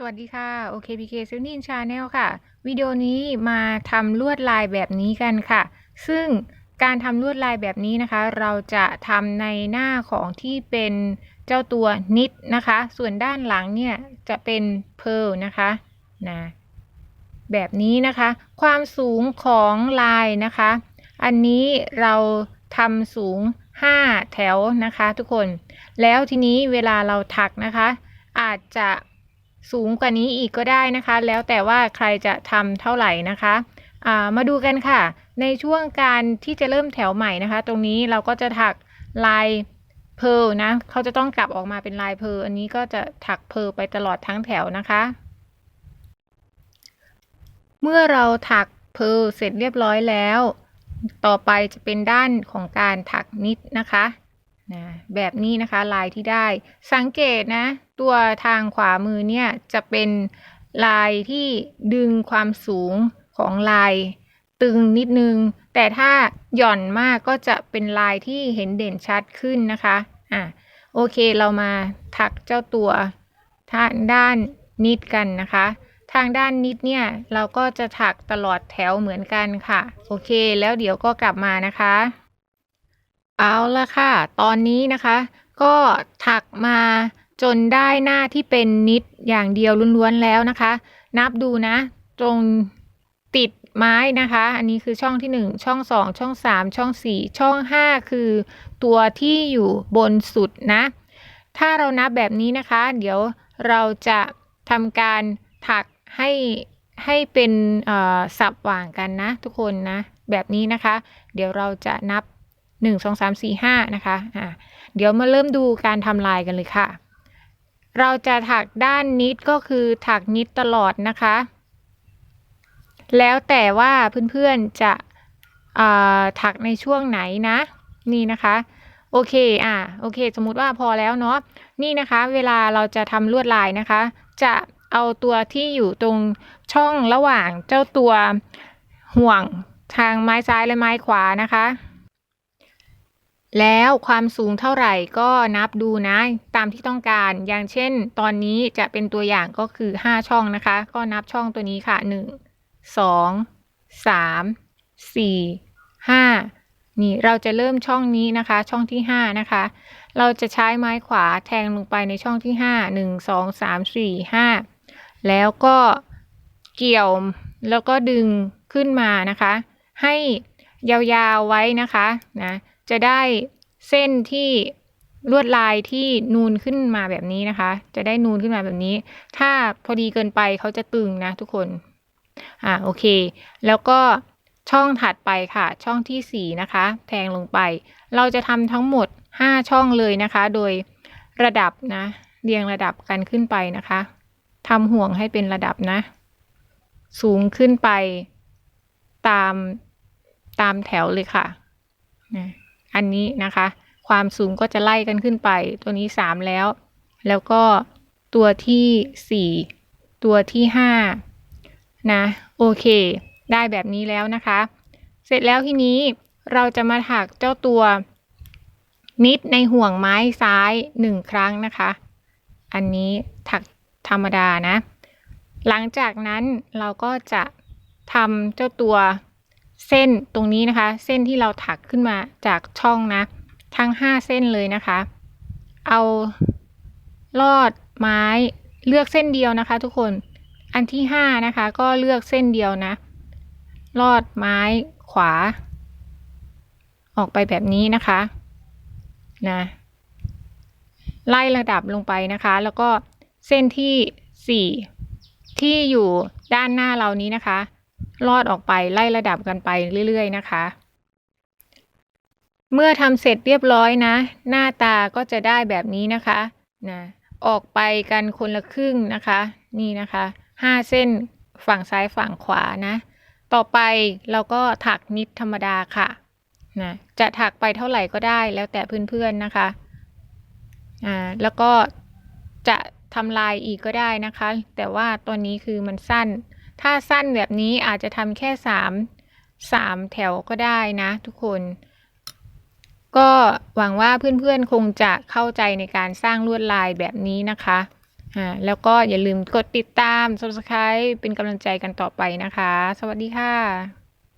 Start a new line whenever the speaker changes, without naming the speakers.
สวัสดีค่ะ OKPK ซ e n t e e n Channel ค่ะ วิดีโอนี้มาทำลวดลายแบบนี้กันค่ะ ซึ่งการทำลวดลายแบบนี้นะคะ เราจะทำในหน้าของที่เป็นเจ้าตัวนิดนะคะ ส่วนด้านหลังเนี่ยจะเป็นเพลนะคะนะแบบนี้นะคะ ความสูงของลายนะคะ อันนี้เราทำสูง 5 แถวนะคะทุกคน แล้วทีนี้เวลาเราถักนะคะ อาจจะ สูงกว่านี้อีกก็ได้นะคะ แล้วแต่ว่าใครจะทำเท่าไหร่นะคะามาดูกันค่ะ ในช่วงการที่จะเริ่มแถวใหม่นะคะ ตรงนี้เราก็จะถักลายเพลนะเขาจะต้องกลับออกมาเป็นลายเพลอันนี้ก็จะถักเพลไปตลอดทั้งแถวนะคะ เมื่อเราถักเพลเสร็จเรียบร้อยแล้ว ต่อไปจะเป็นด้านของการถักนิดนะคะ นะแบบนี้นะคะลายที่ได้สังเกตนะ ตัวทางขวามือเนี่ยจะเป็นลายที่ดึงความสูงของลายตึงนิดนึง แต่ถ้าหย่อนมากก็จะเป็นลายที่เห็นเด่นชัดขึ้นนะคะอะโอเคเรามาถักเจ้าตัวทางด้านนิดกันนะคะ ทางด้านนิดเนี่ยเราก็จะถักตลอดแถวเหมือนกันค่ะ โอเคแล้วเดี๋ยวก็กลับมานะคะ เอาละค่ะ ตอนนี้นะคะ ก็ถักมาจนได้หน้าที่เป็นนิดอย่างเดียวล้วนๆแล้วนะคะ นับดูนะ ตรงติดไม้นะคะ อันนี้คือช่องที่ 1 ช่อง 2 ช่อง 3 ช่อง 4 ช่อง 5 คือตัวที่อยู่บนสุดนะ ถ้าเรานับแบบนี้นะคะ เดี๋ยวเราจะทำการถักให้ให้เป็นสับว่างกันนะ ทุกคนนะ แบบนี้นะคะ เดี๋ยวเราจะนับ หนึ่งสองสามสี่ห้านะคะอ่าเดี๋ยวมาเริ่มดูการทำลายกันเลยค่ะ เราจะถักด้านนิดก็คือถักนิดตลอดนะคะ แล้วแต่ว่าเพื่อนๆจะถักในช่วงไหนนะ นี่นะคะโอเค อ่าโอเค สมมุติว่าพอแล้วเนาะ นี่นะคะ เวลาเราจะทำลวดลายนะคะ จะเอาตัวที่อยู่ตรงช่องระหว่างเจ้าตัวห่วงทางไม้ซ้ายและไม้ขวานะคะ แล้วความสูงเท่าไหร่ก็นับดูนะ ตามที่ต้องการ อย่างเช่น ตอนนี้จะเป็นตัวอย่างก็คือ 5 ช่องนะคะ ก็นับช่องตัวนี้ค่ะ 1 2 3 4 5 นี่เราจะเริ่มช่องนี้นะคะ ช่องที่ 5 นะคะ เราจะใช้ไม้ขวาแทงลงไปในช่องที่ 5 1 2 3 4 5 แล้วก็เกี่ยวแล้วก็ดึงขึ้นมานะคะ ให้ยาวๆไว้นะคะนะ จะได้เส้นที่ลวดลายที่นูนขึ้นมาแบบนี้นะคะ จะได้นูนขึ้นมาแบบนี้ ถ้าพอดีเกินไปเขาจะตึงนะทุกคน อ่าโอเค แล้วก็ช่องถัดไปค่ะ ช่องที่สี่นะคะ แทงลงไป เราจะทำทั้งหมดห้าช่องเลยนะคะ โดยระดับนะเรียงระดับกันขึ้นไปนะคะทำห่วงให้เป็นระดับนะ สูงขึ้นไปตามตามแถวเลยค่ะนะ อันนี้นะคะ ความสูงก็จะไล่กันขึ้นไป ตัวนี้สามแล้ว แล้วก็ตัวที่สี่ตัวที่ห้านะ โอเค ได้แบบนี้แล้วนะคะ เสร็จแล้วทีนี้เราจะมาถักเจ้าตัวนิดในห่วงไม้ซ้ายหนึ่งครั้งนะคะ อันนี้ถักธรรมดานะ หลังจากนั้นเราก็จะทำเจ้าตัว เส้นตรงนี้นะคะ เส้นที่เราถักขึ้นมาจากช่องนะ ทั้งห้าเส้นเลยนะคะ เอาลอดไม้เลือกเส้นเดียวนะคะ ทุกคนอันที่ห้านะคะ ก็เลือกเส้นเดียวนะ ลอดไม้ขวา ออกไปแบบนี้นะคะนะไล่ระดับลงไปนะคะ แล้วก็เส้นที่สี่ที่อยู่ด้านหน้าเรานี้นะคะ ลอดออกไปไล่ระดับกันไปเรื่อย ๆ นะคะ เมื่อทำเสร็จเรียบร้อยนะ หน้าตาก็จะได้แบบนี้นะคะนะออกไปกันคนละครึ่งนะคะ นี่นะคะห้าเส้นฝั่งซ้ายฝั่งขวานะ ต่อไปเราก็ถักนิดธรรมดาค่ะนะจะถักไปเท่าไหร่ก็ได้แล้วแต่เพื่อนๆนะคะอ่าแล้วก็จะทำลายอีกก็ได้นะคะ แต่ว่าตัวนี้คือมันสั้น ถ้าสั้นแบบนี้อาจจะทำแค่สามสามแถวก็ได้นะทุกคน ก็หวังว่าเพื่อนๆคงจะเข้าใจในการสร้างลวดลายแบบนี้นะคะแล้วก็อย่าลืมกดติดตาม subscribe เป็นกำลังใจกันต่อไปนะคะ สวัสดีค่ะ